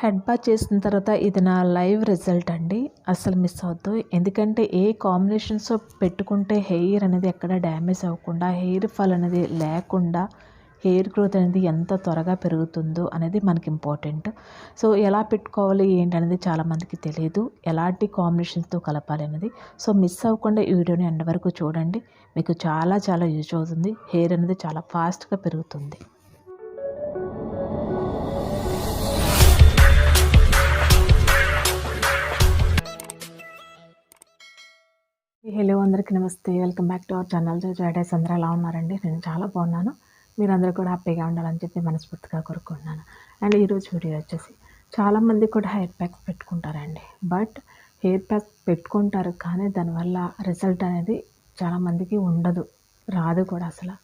Head bath చేసిన తర్వాత ఇది నా లైవ్ రిజల్ట్ అండి. అసలు మిస్ అవద్దు. ఎందుకంటే ఏ కాంబినేషన్స్ పెట్టుకుంటే హెయిర్ అనేది ఎక్కడ డ్యామేజ్ అవ్వకుండా హెయిర్ ఫాల్ అనేది లేకుండా హెయిర్ గ్రోత్ అనేది ఎంత త్వరగా పెరుగుతుందో అనేది మనకి ఇంపార్టెంట్ సో ఎలా పెట్టుకోవాలి ఏంటి అనేది చాలామందికి తెలియదు. ఎలాంటి కాంబినేషన్స్తో కలపాలి అనేది. సో మిస్ అవ్వకుండా ఈ వీడియోని ఎండ వరకు చూడండి. మీకు చాలా చాలా యూజ్ అవుతుంది. హెయిర్ అనేది చాలా ఫాస్ట్గా పెరుగుతుంది. హలో అందరికీ నమస్తే. Welcome back to our channel జైడైస్ అందరూ ఎలా ఉన్నారండి? నేను చాలా బాగున్నాను. మీరందరూ కూడా హ్యాపీగా ఉండాలని చెప్పి మనస్ఫూర్తిగా కోరుకుంటున్నాను. అండ్ ఈరోజు వీడియో వచ్చేసి చాలామంది కూడా హెయిర్ ప్యాక్స్ పెట్టుకుంటారండి. బట్ హెయిర్ ప్యాక్ పెట్టుకుంటారు కానీ దానివల్ల రిజల్ట్ అనేది చాలామందికి ఉండదు. రాదు కూడా అసలు.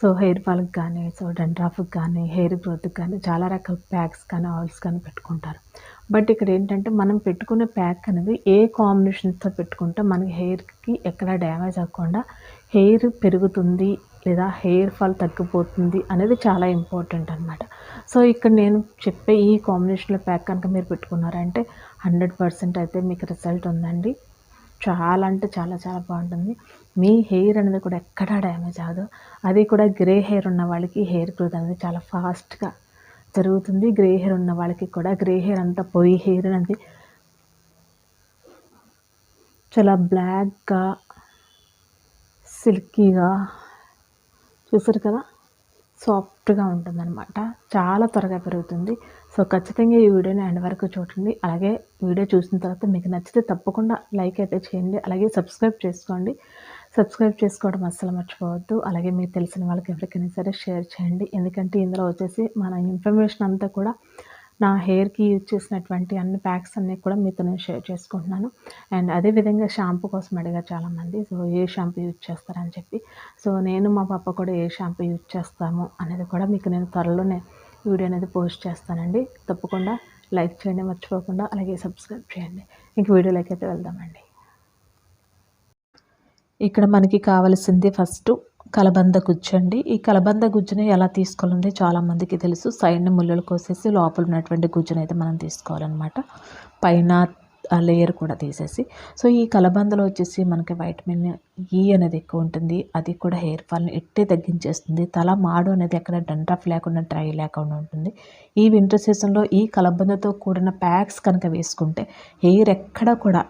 సో హెయిర్ ఫాల్కి కానీ సో డండ్రాఫ్కి కానీ హెయిర్ గ్రోత్కి కానీ చాలా రకాల ప్యాక్స్ కానీ ఆయిల్స్ కానీ పెట్టుకుంటారు. బట్ ఇక్కడ ఏంటంటే మనం పెట్టుకునే ప్యాక్ అనేది ఏ కాంబినేషన్తో పెట్టుకుంటే మనకి హెయిర్కి ఎక్కడ డ్యామేజ్ అవ్వకుండా హెయిర్ పెరుగుతుంది లేదా హెయిర్ ఫాల్ తగ్గిపోతుంది అనేది చాలా ఇంపార్టెంట్ అనమాట సో ఇక్కడ నేను చెప్పే ఈ కాంబినేషన్లో ప్యాక్ కనుక మీరు పెట్టుకున్నారంటే హండ్రెడ్ పర్సెంట్ అయితే మీకు రిజల్ట్ ఉందండి. చాలా అంటే చాలా చాలా బాగుంటుంది. మీ హెయిర్ అనేది కూడా ఎక్కడా డ్యామేజ్ అవ్వదు. అది కూడా గ్రే హెయిర్ ఉన్న వాళ్ళకి హెయిర్ గ్రోత్ అనేది చాలా ఫాస్ట్గా జరుగుతుంది. గ్రే హెయిర్ ఉన్న వాళ్ళకి కూడా గ్రే హెయిర్ అంతా పోయి హెయిర్ అనేది చాలా బ్లాక్గా సిల్కీగా చూసారు కదా? సాఫ్ట్గా ఉంటుందన్నమాట. చాలా త్వరగా పెరుగుతుంది. సో ఖచ్చితంగా ఈ వీడియోని ఎండ్ వరకు చూడండి. అలాగే వీడియో చూసిన తర్వాత మీకు నచ్చితే తప్పకుండా లైక్ అయితే చేయండి. అలాగే సబ్స్క్రైబ్ చేసుకోండి. సబ్స్క్రైబ్ చేసుకోవడం అస్సలు మర్చిపోవద్దు. అలాగే మీకు తెలిసిన వాళ్ళకి ఎవరికైనా సరే షేర్ చేయండి. ఎందుకంటే ఇందులో వచ్చేసి మన ఇన్ఫర్మేషన్ అంతా కూడా నా హెయిర్కి యూజ్ చేసినటువంటి అన్ని ప్యాక్స్ అన్నీ కూడా మీతో నేను షేర్ చేసుకుంటున్నాను. అండ్ అదేవిధంగా షాంపూ కోసం అడిగారు చాలామంది. సో ఏ షాంపూ యూజ్ చేస్తారని చెప్పి. సో నేను మా పాప కూడా ఏ షాంపూ యూజ్ చేస్తాము అనేది కూడా మీకు నేను త్వరలోనే వీడియో అనేది పోస్ట్ చేస్తానండి. తప్పకుండా లైక్ చేయండి మర్చిపోకుండా అలాగే సబ్స్క్రైబ్ చేయండి. ఇంక వీడియోలోకి అయితే వెళ్దామండి. ఇక్కడ మనకి కావలసింది ఫస్ట్ కలబంద గుజ్జు అండి ఈ కలబంద గుజ్జుని ఎలా తీసుకోవాలంటే చాలామందికి తెలుసు. సైడ్ని ముళ్ళలు కోసేసి లోపల ఉన్నటువంటి గుజ్జుని అయితే మనం తీసుకోవాలన్నమాట. పైన ఆ లేయర్ కూడా తీసేసి. సో ఈ కలబందలో వచ్చేసి మనకి వైటమిన్ ఈ అనేది ఎక్కువ ఉంటుంది. అది కూడా హెయిర్ ఫాల్ని ఎట్టే తగ్గించేస్తుంది. తల మాడు అనేది ఎక్కడ డండ్రఫ్ లేకుండా డ్రై లేకుండా ఉంటుంది. ఈ వింటర్ సీజన్లో ఈ కలబందతో కూడిన ప్యాక్స్ కనుక వేసుకుంటే హెయిర్ ఎక్కడ కూడా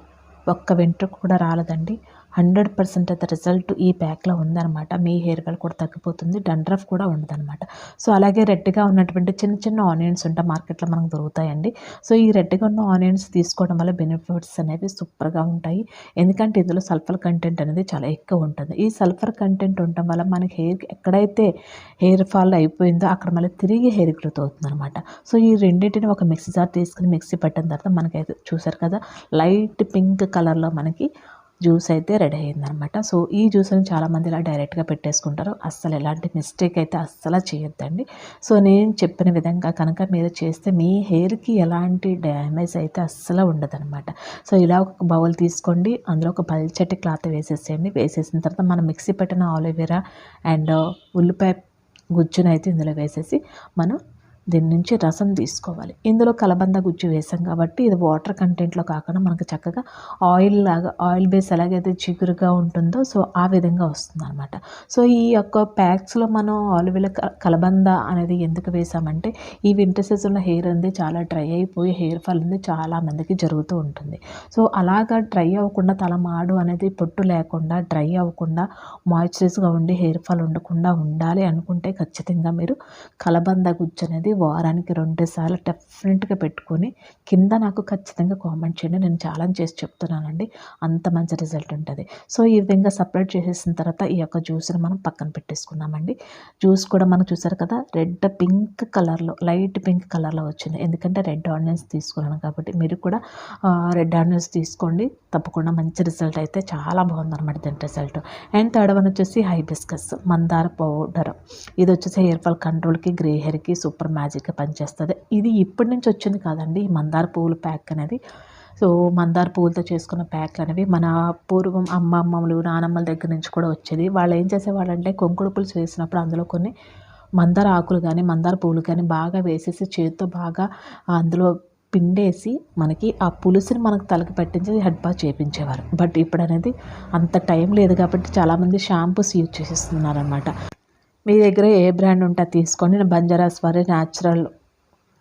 ఒక్క వెంట్రుక కూడా రాలదండి. హండ్రెడ్ పర్సెంట్ అయితే రిజల్ట్ ఈ ప్యాక్లో ఉందన్నమాట. మీ హెయిర్ ఫాల్ కూడా తగ్గిపోతుంది. డండ్రఫ్ కూడా ఉండదన్నమాట. సో అలాగే రెడ్గా ఉన్నటువంటి చిన్న చిన్న ఆనియన్స్ ఉంటాయి మార్కెట్లో మనకు దొరుకుతాయండి. సో ఈ రెడ్గా ఉన్న ఆనియన్స్ తీసుకోవడం వల్ల బెనిఫిట్స్ అనేవి సూపర్గా ఉంటాయి. ఎందుకంటే ఇందులో సల్ఫర్ కంటెంట్ అనేది చాలా ఎక్కువ ఉంటుంది. ఈ సల్ఫర్ కంటెంట్ ఉండటం వల్ల మనకి హెయిర్ ఎక్కడైతే హెయిర్ ఫాల్ అయిపోయిందో అక్కడ మళ్ళీ తిరిగి హెయిర్ గ్రోత్ అవుతుంది అనమాట సో ఈ రెండింటిని ఒక మిక్సీ జార్ తీసుకుని మిక్సీ పట్టిన తర్వాత మనకైతే చూసారు కదా లైట్ పింక్ కలర్లో మనకి జ్యూస్ అయితే రెడీ అయిందనమాట. సో ఈ జ్యూస్ని చాలామంది ఇలా డైరెక్ట్గా పెట్టేసుకుంటారు. అస్సలు ఎలాంటి మిస్టేక్ అయితే అస్సలు చేయొద్దండి. సో నేను చెప్పిన విధంగా కనుక మీరు చేస్తే మీ హెయిర్కి ఎలాంటి డ్యామేజ్ అయితే అస్సలు ఉండదనమాట. సో ఇలా ఒక బౌల్ తీసుకోండి. అందులో ఒక పల్చటి క్లాత్ వేసేసేయండి. వేసేసిన తర్వాత మనం మిక్సీ పెట్టిన ఆలోవేరా అండ్ ఉల్లిపాయ గుజ్జునైతే ఇందులో వేసేసి మనం దీని నుంచి రసం తీసుకోవాలి. ఇందులో కలబంద గుజ్జు వేసాం కాబట్టి ఇది వాటర్ కంటెంట్లో కాకుండా మనకు చక్కగా ఆయిల్ లాగా ఆయిల్ బేస్ ఎలాగైతే చిగురుగా ఉంటుందో సో ఆ విధంగా వస్తుంది అనమాట సో ఈ యొక్క ప్యాక్స్లో మనం ఆలివ్ల కలబంద అనేది ఎందుకు వేసామంటే ఈ వింటర్ సీజన్లో హెయిర్ అనేది చాలా డ్రై అయిపోయి హెయిర్ ఫాల్ అనేది చాలా మందికి జరుగుతూ ఉంటుంది. సో అలాగా డ్రై అవ్వకుండా తలమాడు అనేది పొట్టు లేకుండా డ్రై అవ్వకుండా మాయిశ్చరైజ్గా ఉండి హెయిర్ ఫాల్ ఉండకుండా ఉండాలి అనుకుంటే ఖచ్చితంగా మీరు కలబంద గుజ్జు అనేది వారానికి రెండు సార్లు డెఫినెట్గా పెట్టుకొని కింద నాకు ఖచ్చితంగా కామెంట్ చేయండి. నేను ఛాలెంజ్ చేసి చెప్తున్నానండి. అంత మంచి రిజల్ట్ ఉంటుంది. సో ఈ విధంగా సపరేట్ చేసేసిన తర్వాత ఈ యొక్క జ్యూస్ని మనం పక్కన పెట్టేసుకున్నామండి జ్యూస్ కూడా మనం చూసారు కదా రెడ్ పింక్ కలర్లో లైట్ పింక్ కలర్లో వచ్చింది. ఎందుకంటే రెడ్ ఆనియన్స్ తీసుకున్నాను కాబట్టి మీరు కూడా రెడ్ ఆనియన్స్ తీసుకోండి. తప్పకుండా మంచి రిజల్ట్ అయితే చాలా బాగుందన్నమాట దీని రిజల్ట్ అండ్ థర్డ్ వన్ వచ్చేసి హైబిస్కస్ మందార పౌడర్ ఇది వచ్చేసి హెయిర్ ఫాల్ కంట్రోల్కి గ్రే హెయిర్కి సూపర్ మ్యాచ్ మ్యాజిక్గా పనిచేస్తుంది. ఇది ఇప్పటి నుంచి వచ్చింది కాదండి. ఈ మందార పువ్వుల ప్యాక్ అనేది. సో మందార పువ్వులతో చేసుకున్న ప్యాక్లు అనేవి మన పూర్వం అమ్మమ్మలు నానమ్మల దగ్గర నుంచి కూడా వచ్చేది. వాళ్ళు ఏం చేసేవాళ్ళంటే కొంకుడు పులుసు వేసినప్పుడు అందులో కొన్ని మందార ఆకులు కానీ మందార పూలు కానీ బాగా వేసేసి చేతితో బాగా అందులో పిండేసి మనకి ఆ పులుసుని మనకు తలకి పట్టించి హెడ్ బాత్ చేయించేవారు బట్ ఇప్పుడు అనేది అంత టైం లేదు కాబట్టి చాలామంది షాంపూస్ యూజ్ చేసేస్తున్నారు అనమాట మీ దగ్గర ఏ బ్రాండ్ ఉంటే అది తీసుకోండి నేను బంజారాస్ వారి న్యాచురల్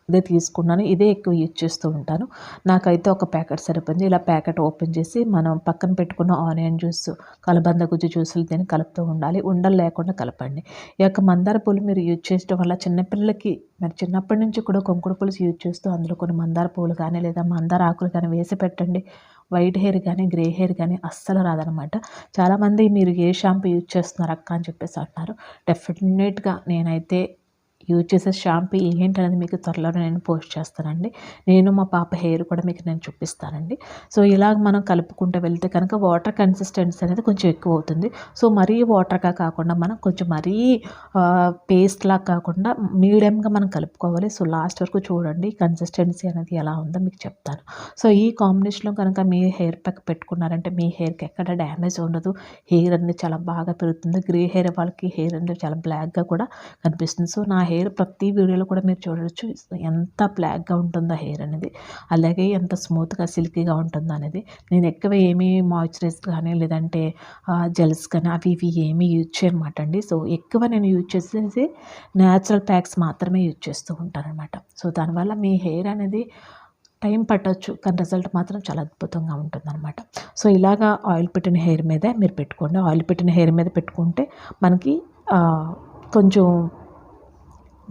ఇదే తీసుకున్నాను. ఇదే ఎక్కువ యూజ్ చేస్తూ ఉంటాను. నాకైతే ఒక ప్యాకెట్ సరిపోయింది. ఇలా ప్యాకెట్ ఓపెన్ చేసి మనం పక్కన పెట్టుకున్న ఆనియన్ జ్యూస్ కలబంద గుజ్జు జ్యూసులు దీన్ని కలుపుతూ ఉండాలి. ఉండలు లేకుండా కలపండి. ఈ యొక్క మందార పూలు మీరు యూజ్ చేయడం వల్ల చిన్నపిల్లలకి మరి చిన్నప్పటి నుంచి కూడా కొంకుడు పులుసు యూజ్ చేస్తూ అందులో కొన్ని మందార పూలు కానీ లేదా మందార ఆకులు కానీ వేసి పెట్టండి. వైట్ హెయిర్ కానీ గ్రే హెయిర్ కానీ అస్సలు రాదనమాట. చాలామంది మీరు ఏ షాంపూ యూజ్ చేస్తున్నారు అక్క అని చెప్పేసి అంటున్నారు. డెఫినెట్గా నేనైతే యూజ్ చేసే షాంపూ ఏంటి అనేది మీకు త్వరలో నేను పోస్ట్ చేస్తానండి. నేను మా పాప హెయిర్ కూడా మీకు నేను చూపిస్తానండి. సో ఇలాగ మనం కలుపుకుంటూ వెళ్తే కనుక వాటర్ కన్సిస్టెన్సీ అనేది కొంచెం ఎక్కువ అవుతుంది. సో మరీ వాటర్గా కాకుండా మనం కొంచెం మరీ పేస్ట్లా కాకుండా మీడియంగా మనం కలుపుకోవాలి. సో లాస్ట్ వరకు చూడండి కన్సిస్టెన్సీ అనేది ఎలా ఉందో మీకు చెప్తాను. సో ఈ కాంబినేషన్లో కనుక మీ హెయిర్ ప్యాక్ పెట్టుకున్నారంటే మీ హెయిర్కి ఎక్కడ డ్యామేజ్ ఉండదు. హెయిర్ అనేది చాలా బాగా పెరుగుతుంది. గ్రే హెయిర్ వాళ్ళకి హెయిర్ అనేది చాలా బ్లాక్గా కూడా కనిపిస్తుంది. సో నా హెయిర్ హెయిర్ ప్రతి వీడియోలో కూడా మీరు చూడవచ్చు ఎంత బ్లాక్గా ఉంటుందో హెయిర్ అనేది. అలాగే ఎంత స్మూత్గా సిల్కీగా ఉంటుందో అనేది. నేను ఎక్కువ ఏమీ మాయిశ్చరైజ్ కానీ లేదంటే జెల్స్ కానీ అవి ఇవి ఏమీ యూజ్ చేయనమాట అండి. సో ఎక్కువ నేను యూజ్ చేసేసి న్యాచురల్ ప్యాక్స్ మాత్రమే యూజ్ చేస్తూ ఉంటాను అనమాట సో దానివల్ల మీ హెయిర్ అనేది టైం పట్టవచ్చు కానీ రిజల్ట్ మాత్రం చాలా అద్భుతంగా ఉంటుందన్నమాట. సో ఇలాగా ఆయిల్ పెట్టిన హెయిర్ మీదే మీరు పెట్టుకోండి. ఆయిల్ పెట్టిన హెయిర్ మీద పెట్టుకుంటే మనకి కొంచెం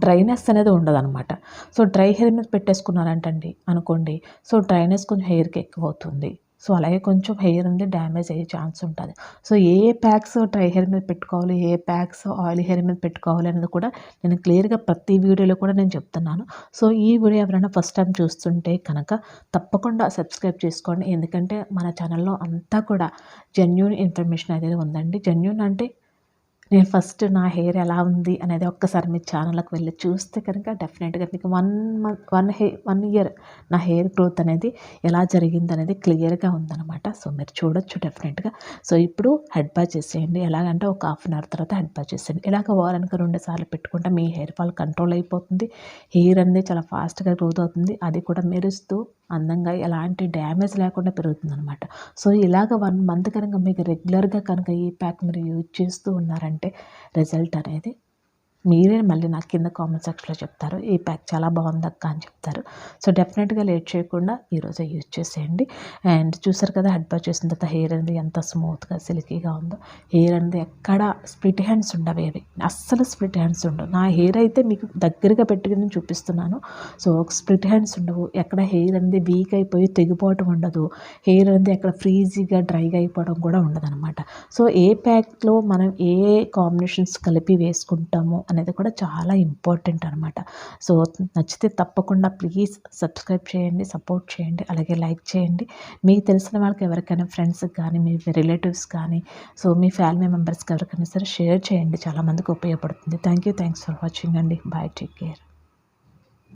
డ్రైనెస్ అనేది ఉండదన్నమాట. సో డ్రై హెయిర్ మీద పెట్టేసుకున్నారంటండి అనుకోండి. సో డ్రైనెస్ కొంచెం హెయిర్కి ఎక్కువ అవుతుంది సో అలాగే కొంచెం హెయిర్ అనేది డ్యామేజ్ అయ్యే ఛాన్స్ ఉంటుంది. సో ఏ ప్యాక్స్ డ్రై హెయిర్ మీద పెట్టుకోవాలి ఏ ప్యాక్స్ ఆయిల్ హెయిర్ మీద పెట్టుకోవాలి అనేది కూడా నేను క్లియర్గా ప్రతి వీడియోలో కూడా నేను చెప్తున్నాను. సో ఈ వీడియో ఎవరైనా ఫస్ట్ టైం చూస్తుంటే కనుక తప్పకుండా సబ్స్క్రైబ్ చేసుకోండి. ఎందుకంటే మన ఛానల్లో అంతా కూడా జెన్యున్ ఇన్ఫర్మేషన్ అనేది ఉందండి. జెన్యున్ అంటే నేను ఫస్ట్ నా హెయిర్ ఎలా ఉంది అనేది ఒక్కసారి మీ ఛానల్కి వెళ్ళి చూస్తే కనుక డెఫినెట్గా మీకు one month one hair one year నా హెయిర్ గ్రోత్ అనేది ఎలా జరిగింది అనేది క్లియర్గా ఉందన్నమాట. సో మీరు చూడొచ్చు డెఫినెట్గా. సో ఇప్పుడు హెడ్ బా చేసేయండి. ఎలాగంటే ఒక హాఫ్ అన్ అవర్ తర్వాత హెడ్ బా చేసేయండి. ఇలాగ వారానికి రెండు సార్లు పెట్టుకుంటే మీ హెయిర్ ఫాల్ కంట్రోల్ అయిపోతుంది. హెయిర్ అనేది చాలా ఫాస్ట్గా గ్రోత్ అవుతుంది. అది కూడా మెరుస్తూ అందంగా ఎలాంటి డ్యామేజ్ లేకుండా పెరుగుతుంది అనమాట సో ఇలాగ వన్ మంత్ కనుక మీకు రెగ్యులర్గా కనుక ఈ ప్యాక్ మీరు యూజ్ చేస్తూ ఉన్నారంటే రిజల్ట్ అనేది మీరే మళ్ళీ నాకు కింద కామెంట్ సెక్షన్లో చెప్తారు. ఈ ప్యాక్ చాలా బాగుంది అక్క అని చెప్తారు. సో డెఫినెట్గా లేట్ చేయకుండా ఈరోజే యూజ్ చేసేయండి. అండ్ చూసారు కదా హెడ్ బాత్ చేసిన తర్వాత హెయిర్ అనేది ఎంత స్మూత్గా సిల్కీగా ఉందో. హెయిర్ అనేది ఎక్కడ స్ప్లిట్ హ్యాండ్స్ ఉండవేవి అస్సలు స్ప్లిట్ హ్యాండ్స్ ఉండవు. నా హెయిర్ అయితే మీకు దగ్గరగా పెట్టుకుని చూపిస్తున్నాను. సో స్ప్లిట్ హ్యాండ్స్ ఉండవు. ఎక్కడ హెయిర్ అనేది వీక్ అయిపోయి తెగిపోవటం ఉండదు. హెయిర్ అనేది ఎక్కడ ఫ్రీజీగా డ్రైగా అయిపోవడం కూడా ఉండదు అనమాట సో ఏ ప్యాక్లో మనం ఏ కాంబినేషన్స్ కలిపి వేసుకుంటాము అనేది కూడా చాలా ఇంపార్టెంట్ అనమాట సో నచ్చితే తప్పకుండా ప్లీజ్ సబ్స్క్రైబ్ చేయండి సపోర్ట్ చేయండి అలాగే లైక్ చేయండి. మీకు తెలిసిన వాళ్ళకి ఎవరికైనా ఫ్రెండ్స్కి కానీ మీ రిలేటివ్స్ కానీ సో మీ ఫ్యామిలీ మెంబర్స్కి ఎవరికైనా సరే షేర్ చేయండి. చాలామందికి ఉపయోగపడుతుంది. Thank you. Thanks for watching అండి. బాయ్. Take care.